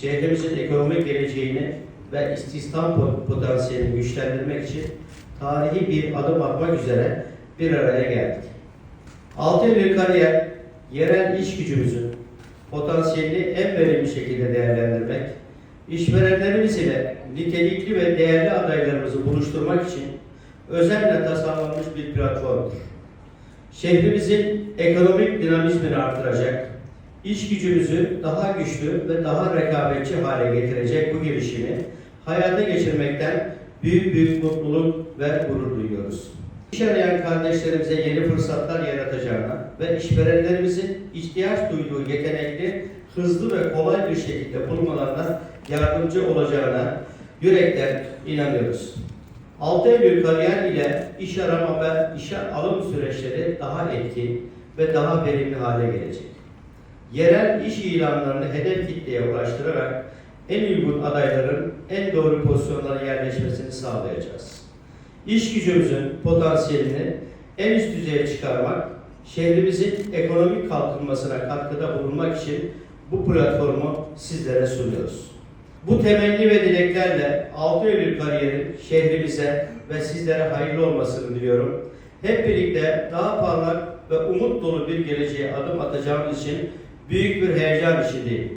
şehrimizin ekonomik geleceğini ve istihdam po- potansiyelini güçlendirmek için tarihi bir adım atmak üzere bir araya geldik. Altı Eylül Kariyer, yerel iş gücümüzün potansiyelini en verimli şekilde değerlendirmek, işverenlerimiz ile nitelikli ve değerli adaylarımızı buluşturmak için özenle tasarlanmış bir platformdur. Şehrimizin ekonomik dinamizmini artıracak, iş gücümüzü daha güçlü ve daha rekabetçi hale getirecek bu girişimi hayata geçirmekten büyük büyük mutluluk ve gurur duyuyoruz. İş arayan kardeşlerimize yeni fırsatlar yaratacağına ve işverenlerimizin ihtiyaç duyduğu yetenekli, hızlı ve kolay bir şekilde bulmalarına yardımcı olacağına yürekten inanıyoruz. 6 Eylül kariyer ile iş arama ve işe alım süreçleri daha etkin ve daha verimli hale gelecek. Yerel iş ilanlarını hedef kitleye ulaştırarak en uygun adayların en doğru pozisyonlara yerleşmesini sağlayacağız. İş gücümüzün potansiyelini en üst düzeye çıkarmak, şehrimizin ekonomik kalkınmasına katkıda bulunmak için bu platformu sizlere sunuyoruz. Bu temenni ve dileklerle 6 Eylül kariyerin şehrimize ve sizlere hayırlı olmasını diliyorum. Hep birlikte daha parlak ve umut dolu bir geleceğe adım atacağımız için büyük bir heyecan içindeyim.